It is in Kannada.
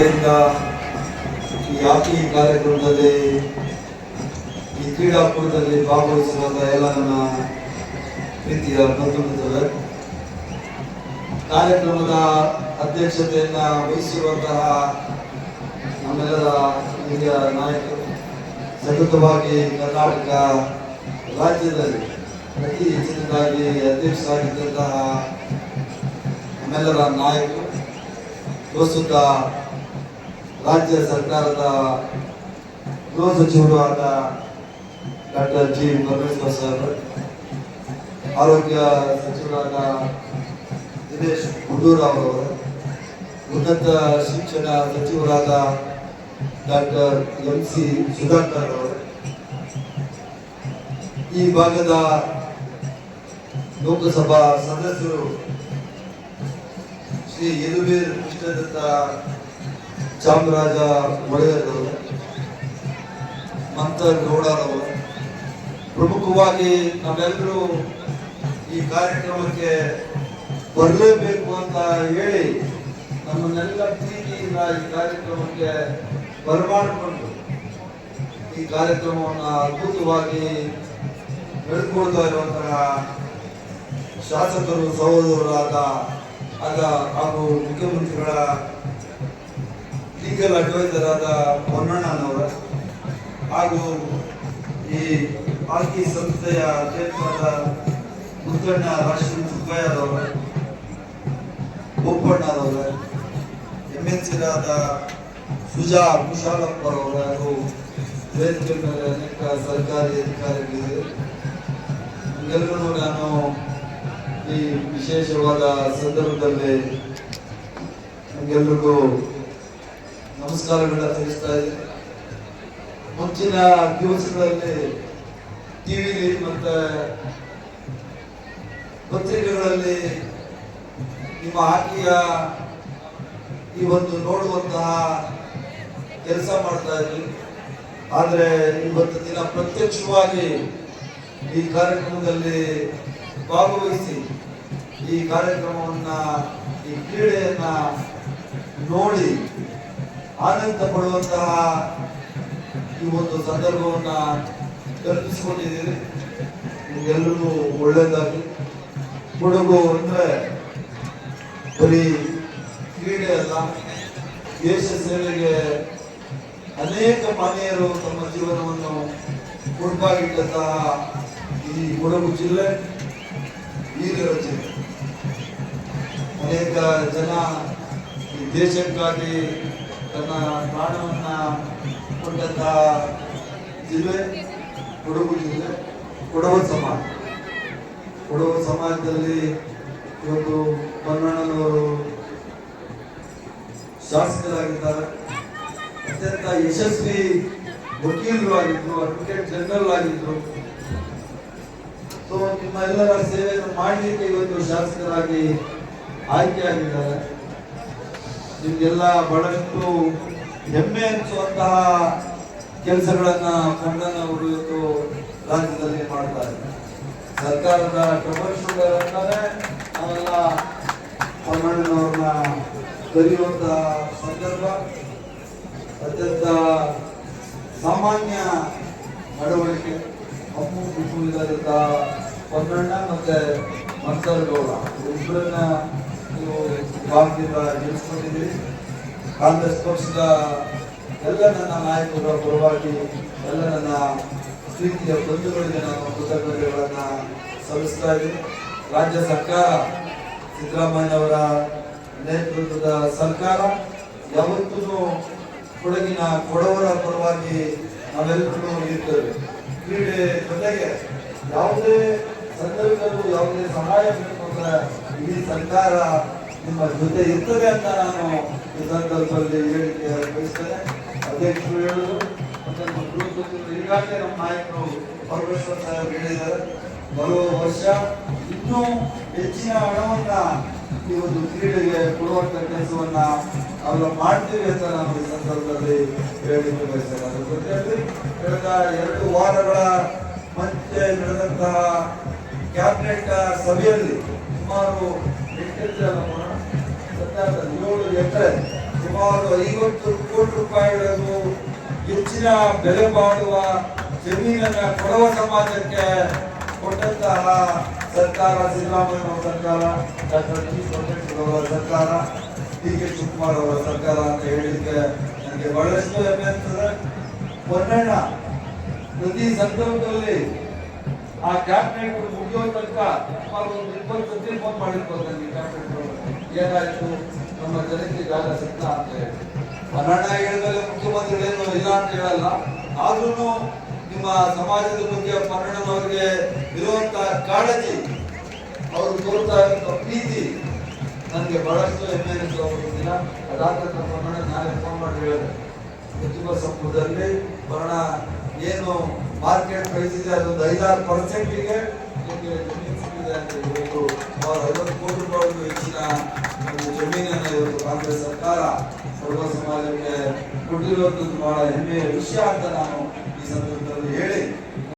ಕಡೆಯಿಂದ ಈ ಹಾಕಿ ಕಾರ್ಯಕ್ರಮದಲ್ಲಿ, ಈ ಕ್ರೀಡಾಕೂಟದಲ್ಲಿ ಭಾಗವಹಿಸುವಂತ ಎಲ್ಲ ನನ್ನ ಪ್ರೀತಿಯ ಬಂಧು ಕಾರ್ಯಕ್ರಮದ ಅಧ್ಯಕ್ಷತೆಯನ್ನ ವಹಿಸಿರುವಂತಹ ನಮ್ಮೆಲ್ಲರ ಹಿರಿಯ ನಾಯಕರು, ಸತತವಾಗಿ ಕರ್ನಾಟಕ ರಾಜ್ಯದಲ್ಲಿ ಅತಿ ಹೆಚ್ಚಿನದಾಗಿ ಅಧ್ಯಕ್ಷರಾಗಿದ್ದಂತಹ ನಮ್ಮೆಲ್ಲರ ನಾಯಕರು ಪ್ರಸ್ತುತ ರಾಜ್ಯ ಸರ್ಕಾರದ ಗೃಹ ಸಚಿವರು ಆದ ಡಾಕ್ಟರ್ ಜಿ ಪರಮೇಶ್ವರ್ ಸರ್ ಆರೋಗ್ಯ ಸಚಿವರಾದ ದಿನೇಶ್ ಗುಂಡೂರಾವ್ ಅವರು ಉನ್ನತ ಶಿಕ್ಷಣ ಸಚಿವರಾದ ಡಾಕ್ಟರ್ ಎಂ ಸಿ ಸುಧಾಕರ್ ಅವರು, ಈ ಭಾಗದ ಲೋಕಸಭಾ ಸದಸ್ಯರು ಶ್ರೀ ಯದುವೀರ್ ಕೃಷ್ಣದತ್ತ ಚಾಮರಾಜ ಒಡೆಯರ್ ಅವರು ಮಂತರ್ ಗೌಡರವರು, ಪ್ರಮುಖವಾಗಿ ನಾವೆಲ್ಲರೂ ಈ ಕಾರ್ಯಕ್ರಮಕ್ಕೆ ಬರಲೇಬೇಕು ಅಂತ ಹೇಳಿ ನಮ್ಮನ್ನೆಲ್ಲ ಪ್ರೀತಿಯಿಂದ ಈ ಕಾರ್ಯಕ್ರಮಕ್ಕೆ ಬರಮಾಡಿಕೊಂಡು ಈ ಕಾರ್ಯಕ್ರಮವನ್ನು ಅದ್ಭುತವಾಗಿ ನಡೆದುಕೊಳ್ತಾ ಇರುವಂತಹ ಶಾಸಕರು, ಸಹೋದರರಾದ ಆಗ ಹಾಗೂ ಮುಖ್ಯಮಂತ್ರಿಗಳ ಲೀಗಲ್ ಅಡ್ವೈಸರ್ ಆದ ಹೊನ್ನಣ್ಣನವರ ಹಾಗೂ ಈ ಹಾಕಿ ಸಂಸ್ಥೆಯ ಅಧ್ಯಕ್ಷರಾದ ಮುದ್ದಣ್ಣ ರಾಷ್ಟ್ರೀಯ ಸುಬ್ಬಯ್ಯರವರ ಬೋಪಣ್ಣರವರ ಎಂ ಎನ್ ಸಿರಾದ ಸುಜಾ ಕುಶಾಲಪ್ಪರವರ ಹಾಗೂ ವೇದಿಕೆ ಅನೇಕ ಸರ್ಕಾರಿ ಅಧಿಕಾರಿಗಳಿದೆ ಎಲ್ಲರೂ ನಾನು ಈ ವಿಶೇಷವಾದ ಸಂದರ್ಭದಲ್ಲಿ ನಿಮ್ಗೆಲ್ರಿಗೂ ನಮಸ್ಕಾರಗಳನ್ನ ತಿಳಿಸ್ತಾ ಇದ್ದೀನಿ. ಮುಂಚಿನ ದಿವಸಗಳಲ್ಲಿ ಟಿವಿಲಿ ಮತ್ತೆ ಪತ್ರಿಕೆಗಳಲ್ಲಿ ನಿಮ್ಮ ಹಾಕಿಯ ಈ ಒಂದು ನೋಡುವಂತಹ ಕೆಲಸ ಮಾಡ್ತಾ ಇದ್ವಿ. ಆದ್ರೆ ಇವತ್ತು ದಿನ ಪ್ರತ್ಯಕ್ಷವಾಗಿ ಈ ಕಾರ್ಯಕ್ರಮದಲ್ಲಿ ಭಾಗವಹಿಸಿ ಈ ಕಾರ್ಯಕ್ರಮವನ್ನ, ಈ ಕ್ರೀಡೆಯನ್ನ ನೋಡಿ ಆನಂದ ಪಡುವಂತಹ ಈ ಒಂದು ಸಂದರ್ಭವನ್ನ ಕಲ್ಪಿಸಿಕೊಂಡಿದ್ದೀರಿ. ನಿಮಗೆಲ್ಲರಿಗೂ ಒಳ್ಳೇದಾಗಿ ಕೊಡಗು ಅಂದ್ರೆ ಬರೀ ಕ್ರೀಡೆ ಅಲ್ಲ, ದೇಶ ಸೇವೆಗೆ ಅನೇಕ ಮನೆಯರು ತಮ್ಮ ಜೀವನವನ್ನು ಮುಡುಪಾಗಿಟ್ಟಂತಹ ಈ ಕೊಡಗು ಜಿಲ್ಲೆ ಈಗಿರೋ ಜಿಲ್ಲೆ. ಅನೇಕ ಜನ ಈ ದೇಶಕ್ಕಾಗಿ ತನ್ನ ಪ್ರಾಣವನ್ನ ಕೊಟ್ಟಂತಹ ಜಿಲ್ಲೆ, ಕೊಡಗು ಜಿಲ್ಲೆ ಕೊಡವ ಸಮಾಜ. ಕೊಡವ ಸಮಾಜದಲ್ಲಿ ಇವತ್ತು ಬನ್ನಣ್ಣನವರು ಶಾಸಕರಾಗಿದ್ದಾರೆ. ಅತ್ಯಂತ ಯಶಸ್ವಿ ವಕೀಲರು ಆಗಿದ್ರು ಅಡ್ವೊಕೇಟ್ ಜನರಲ್ ಆಗಿದ್ರು. ಸೊ ನಿಮ್ಮ ಎಲ್ಲರ ಸೇವೆಯನ್ನು ಮಾಡಲಿಕ್ಕೆ ಇವತ್ತು ಶಾಸಕರಾಗಿ ಆಯ್ಕೆಯಾಗಿದ್ದಾರೆ. ನಿಮ್ಗೆಲ್ಲ ಬಹಳಷ್ಟು ಹೆಮ್ಮೆ ಅನಿಸುವಂತಹ ಕೆಲಸಗಳನ್ನ ಕಣ್ಣನವರು ಇವತ್ತು ರಾಜ್ಯದಲ್ಲಿ ಮಾಡ್ತಾರೆ. ಸರ್ಕಾರದ ಟ್ರಬಲ್ ಶುಗರ್ ಅಂತಾನೆ ನಾವೆಲ್ಲ ಕಮ್ಮಣ್ಣನವ್ರನ್ನ ಕರೆಯುವಂತಹ ಸಂದರ್ಭ. ಅತ್ಯಂತ ಸಾಮಾನ್ಯ ನಡವಳಿಕೆ. ಅಪ್ಪು ಕುಟುಂಬದಲ್ಲಿದ್ದ ಪೊನ್ನಣ್ಣ ಮತ್ತೆ ಮನ್ಸರ್ಗೌಡ ಇಬ್ಬರನ್ನ ಭಾಗದಿಂದ ನಿಲ್ಲಿಸ್ಕೊಂಡಿದ್ದೀವಿ ಕಾಂಗ್ರೆಸ್ ಪಕ್ಷದ ಎಲ್ಲ ನನ್ನ ನಾಯಕರ ಪರವಾಗಿ ಎಲ್ಲ ನನ್ನ ಪ್ರೀತಿಯ ಬಂಧುಗಳಿಗೆ ನಾನು ಕೃತಜ್ಞತೆಗಳನ್ನ ಸಲ್ಲಿಸ್ತಾ ಇದ್ದೀನಿ. ರಾಜ್ಯ ಸರ್ಕಾರ ಸಿದ್ದರಾಮಯ್ಯ ಅವರ ನೇತೃತ್ವದ ಸರ್ಕಾರ ಯಾವತ್ತೂ ಕೊಡಗಿನ ಕೊಡವರ ಪರವಾಗಿ ನಾವೆಲ್ಲರೂ ಇರ್ತೇವೆ. ಕ್ರೀಡೆ ಜೊತೆಗೆ ಯಾವುದೇ ಸಂದರ್ಭದಲ್ಲೂ ಯಾವುದೇ ಸಹಾಯ ಬೇಕು ಅಂದ್ರೆ ಇಡೀ ಸರ್ಕಾರ ನಿಮ್ಮ ಜೊತೆ ಇರ್ತದೆ ಅಂತ ನಾನು ಈ ಸಂದರ್ಭದಲ್ಲಿ ಹೇಳಿಕೆ ಬಯಸ್ತೇನೆ ಅಧ್ಯಕ್ಷರು ಹೇಳುದು ಮತ್ತೆ ನಮ್ಮ ಗೃಹ ಈಗಾಗಲೇ ನಮ್ಮ ನಾಯಕರು ಪರಮೇಶ್ವರ್ ಸಾಹೇಬ್ ಹೇಳಿದ್ದಾರೆ. ಬರುವ ವರ್ಷ ಇನ್ನೂ ಹೆಚ್ಚಿನ ಹಣವನ್ನ ಈ ಒಂದು ಕ್ರೀಡೆಗೆ ಕೊಡುವಂತ ಕೆಲಸವನ್ನ ಅವರು ಮಾಡ್ತೀವಿ ಅಂತ ನಾನು ಈ ಸಂದರ್ಭದಲ್ಲಿ ಹೇಳಿಕೆ ಬಯಸ್ತೇನೆ ಅದ್ರ ಜೊತೆಯಲ್ಲಿ ಕಳೆದ ಎರಡು ವಾರಗಳ ಮಧ್ಯೆ ನಡೆದಂತಹ ಕ್ಯಾಬಿನೆಟ್ ಸಭೆಯಲ್ಲಿ ಸುಮಾರು ಎಂಟು ಜನ ಏಳು ಎಕರೆ. ಸುಮಾರು ಐವತ್ತು ಕೋಟಿ ರೂಪಾಯಿಗಳನ್ನು ಹೆಚ್ಚಿನ ಬೆಲೆ ಬಾಳುವ ಜಮೀನನ್ನ ಕೊಡವ ಸಮಾಜಕ್ಕೆ ಕೊಟ್ಟಂತಹ ಸರ್ಕಾರ ಸಿದ್ದರಾಮಯ್ಯ ಸರ್ಕಾರ, ಡಾಕ್ಟರ್ ಜಿ ಅವರ ಸರ್ಕಾರ ಡಿ ಕೆ ಶಿವಕುಮಾರ್ ಅವರ ಸರ್ಕಾರ ಅಂತ ಹೇಳಿದಕ್ಕೆ ನನಗೆ ಬಹಳಷ್ಟು ಹೆಮ್ಮೆ ಅಂತಂದ್ರೆ ಪೊನ್ನಣ್ಣ ಪ್ರತಿ ಸಂದರ್ಭದಲ್ಲಿ ಆ ಕ್ಯಾಬಿನೆಟ್ ಮುಗಿಯೋ ತನಕ ಸುಮಾರು ಒಂದು ಇಪ್ಪತ್ತು ಸತಿ ಫೋನ್ ಮಾಡಿರ್ಬೋದು ನನಗೆ ಕ್ಯಾಬಿನೆಟ್ ಏನಾಯ್ತು? ನಮ್ಮ ಜನಕ್ಕೆ ಜಾಗ ಸಿಗ್ತಾ ಅಂತ ಹೇಳಿ ಮನ್ನಣ್ಣ ಹೇಳಿದ್ರೆ ಮುಖ್ಯಮಂತ್ರಿಗಳೇನು ಇಲ್ಲ ಅಂತ ಹೇಳಲ್ಲ. ಆದ್ರೂ ನಿಮ್ಮ ಸಮಾಜದ ಬಗ್ಗೆ ಮನ್ನಣ್ಣನವರಿಗೆ ಇರುವಂತ ಕಾಳಜಿ, ಅವರು ತೋರ್ತಾ ಇರುವಂತ ಪ್ರೀತಿ ನನಗೆ ಬಹಳಷ್ಟು ಹೆಮ್ಮೆ ಅನಿಸ್ತು ಅವತ್ತು ದಿನ ಅದಾದ ಮನ್ನಣ್ಣ ನಾಳೆ ಫೋನ್ ಮಾಡಿ ಹೇಳಿದೆ ಸಚಿವ ಸಂಪುಟದಲ್ಲಿ ಬರೋಣ ಏನು ಮಾರ್ಕೆಟ್ ಪ್ರೈಸ್ ಇದೆ, ಅದೊಂದು ಐದಾರು ಪರ್ಸೆಂಟಿಗೆ ನಿಮಗೆ ಜಮೀನು ಸಿಕ್ಕಿದೆ ಅಂತ ಇವತ್ತು ಸುಮಾರು ಐವತ್ತು ಕೋಟಿ ರೂಪಾಯಿಗೂ ಹೆಚ್ಚಿನ ಜಮೀನನ್ನು ಇವತ್ತು ಕಾಂಗ್ರೆಸ್ ಸರ್ಕಾರ ಸರ್ವ ಸಮಾಜಕ್ಕೆ ಕೊಟ್ಟಿರುವಂಥದ್ದು ಬಹಳ ಹೆಮ್ಮೆಯ ವಿಷಯ ಅಂತ ನಾನು